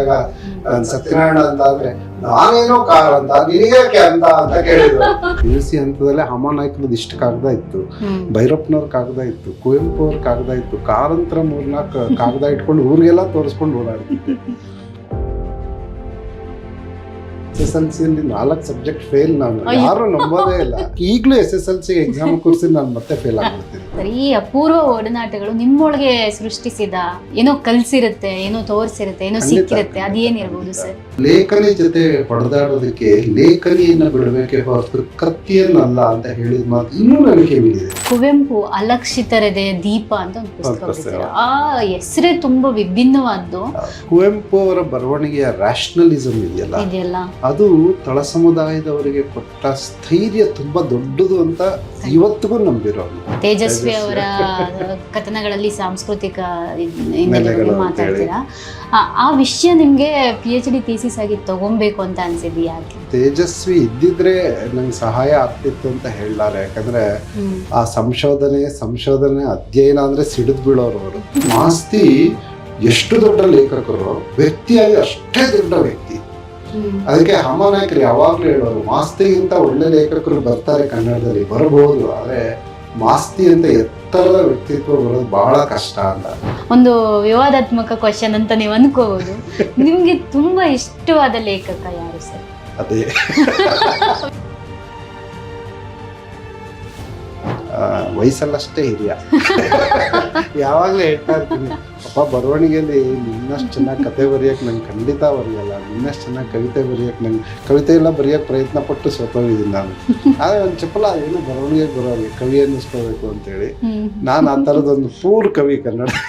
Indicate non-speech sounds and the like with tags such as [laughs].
ಮಾಡಿದಾಗ ನಾನ್ ಸತ್ಯನಾರಾಯಣ ಅಂತ ಅಂದ್ರೆ ನಾನೇನೋ ಕಾರ್ ಅಂತ ನಿನಗೇಕೆ ಅಂತ ಅಂತ ಕೇಳಿದ್ರು. [laughs] ಪಿ ಯು ಸಿ ಹಂತದಲ್ಲೇ ಹಮನಾಯ್ಕನದ್ದು ಇಷ್ಟು ಕಾಗದ ಇತ್ತು. ಭೈರಪ್ಪನವ್ರ ಕಾಗದ ಇತ್ತು ಕುವೆಂಪು ಅವ್ರ ಕಾಗದ ಇತ್ತು ಕಾರಂತರ ಮೂರ್ನಾಲ್ಕು ಕಾಗದ ಇಟ್ಕೊಂಡು ಊರಿಗೆಲ್ಲ ತೋರಿಸ್ಕೊಂಡು ಓಡಾಡ್ತಿದ್ದೆ. ಎಸ್ ಎಲ್ ಸಿಯಲ್ಲಿ ನಾಲ್ಕು ಸಬ್ಜೆಕ್ಟ್ ಫೇಲ್ ನಾನು. ಯಾರು ನಂಬೋದೇ ಇಲ್ಲ. ಈಗಲೂ S S L C exam ಕೂರಿಸಿ ನಾನು ಮತ್ತೆ ಫೇಲ್ ಆಗ್ಬಿಡ್ತೀನಿ. ಸರ್ ಈ ಅಪೂರ್ವ ಒಡನಾಟಗಳು ನಿಮ್ಮೊಳಗೆ ಸೃಷ್ಟಿಸಿದ ಏನೋ ಕಲ್ಸಿರುತ್ತೆ ಏನೋ ತೋರಿಸಿರುತ್ತೆ ಏನೋ. ಸಿಕ್ಕಿರುತ್ತೆ ಅದೇನಿರ್ಬೋದು ಸರ್? ಲೇಖನಿ ಜೊತೆ ಹೊಡೆದಾಡೋದಕ್ಕೆ ಲೇಖನಿಯನ್ನ ಬಿಡಬೇಕೆ ಹೊರತು ಕತ್ತಿಯನ್ನಲ್ಲ ಅಂತ ಹೇಳಿದ ಮಾತು ಇನ್ನೂ ನನಗೆ ಬಿಡಿದೆ ಕುವೆಂಪು ಅಲಕ್ಷಿತರದೆ ದೀಪ ಅಂತ ಒಂದು ಪುಸ್ತಕ ಬರೆದಿದ್ದಾರೆ. ಆ ಹೆಸರೇ ತುಂಬಾ ವಿಭಿನ್ನವಾದ್ದು. ಕುವೆಂಪು ಅವರ ಬರವಣಿಗೆಯ ರ್ಯಾಷನಲಿಸಮ್ ಇದೆಯಲ್ಲ? ಇದೆಯಲ್ಲ. ಅದು ತಳ ಸಮುದಾಯದವರಿಗೆ ಕೊಟ್ಟ ಸ್ಥೈರ್ಯ ತುಂಬಾ ದೊಡ್ಡದು ಅಂತ ಇವತ್ತಿಗೂ ನಂಬಿರೋರು ತೇಜಸ್ವಿ ಅವರ ಕಥನಗಳಲ್ಲಿ ಸಾಂಸ್ಕೃತಿಕ ಮಾತಾಡ್ತೀರಾ? ಆ- ಆ ವಿಷಯ ನಿಮ್ಗೆ ಪಿ ಎಚ್ ಡಿ ಥೀಸಿಸ್ ಆಗಿ ತಗೊಬೇಕು ಅಂತ ಅನ್ಸಿದ್ವಿ ಯಾಕೆ? ತೇಜಸ್ವಿ ಇದ್ದಿದ್ರೆ ನಂಗೆ ಸಹಾಯ ಆಗ್ತಿತ್ತು ಅಂತ ಹೇಳಲಾರೆ. ಯಾಕಂದ್ರೆ ಆ ಸಂಶೋಧನೆ ಸಂಶೋಧನೆ ಅಧ್ಯಯನ ಅಂದ್ರೆ ಸಿಡಿದ್ ಬೀಳೋರು ಅವರು. ಮಾಸ್ತಿ ಎಷ್ಟು ದೊಡ್ಡ ಲೇಖಕರು ವ್ಯಕ್ತಿಯಾಗಿ ಅಷ್ಟೇ ದೊಡ್ಡ ವ್ಯಕ್ತಿ. ಹ್ಮ್. ಅಮ್ಮ ನಾಯಕರು ಯಾವಾಗ್ಲೂ ಹೇಳೋರು ಮಾಸ್ತಿಗಿಂತ ಒಳ್ಳೆ ಲೇಖಕರು ಬರ್ತಾರೆ ಕನ್ನಡದಲ್ಲಿ ಬರಬಹುದು ಆದ್ರೆ ಮಾಸ್ತಿ ಅಂತ ಎತ್ತರದ ವ್ಯಕ್ತಿತ್ವ ಬರೋದು ಬಹಳ ಕಷ್ಟ ಅಂತ. ಒಂದು ವಿವಾದಾತ್ಮಕ ಕ್ವಶನ್ ಅಂತ ನೀವು ಅನ್ಕೋಬಹುದು. ನಿಮ್ಗೆ ತುಂಬಾ ಇಷ್ಟವಾದ ಲೇಖಕ ಯಾರು ಸರ್? ಅದೇ. [laughs] ವಯಸ್ಸಲ್ಲಷ್ಟೇ ಹಿರಿಯ. ಯಾವಾಗಲೂ ಹೇಳ್ತಾ ಇರ್ತೀನಿ ಅಪ್ಪ ಬರವಣಿಗೆಯಲ್ಲಿ ನಿನ್ನಷ್ಟು ಚೆನ್ನಾಗಿ ಕತೆ ಬರೆಯಕ್ಕೆ ನಂಗೆ ಖಂಡಿತ ಬರೆಯಲ್ಲ ನಿನ್ನಷ್ಟು ಚೆನ್ನಾಗಿ ಕವಿತೆ ಬರೆಯಕ್ಕೆ ನಂಗೆ ಕವಿತೆ ಎಲ್ಲ ಬರೆಯೋಕ್ಕೆ ಪ್ರಯತ್ನ ಪಟ್ಟು ಸೋತೋಗಿದ್ದೀನಿ ನಾನು. ಆದರೆ ಒಂದು ಚಪ್ಪಲ ಏನು ಬರವಣಿಗೆ ಬರೋಲ್ಲ ಕವಿ ಅನ್ನಿಸ್ಕೋಬೇಕು ಅಂತೇಳಿ ನಾನು ಆ ಥರದೊಂದು ಪೂರ್ ಕವಿ ಕನ್ನಡ. [laughs]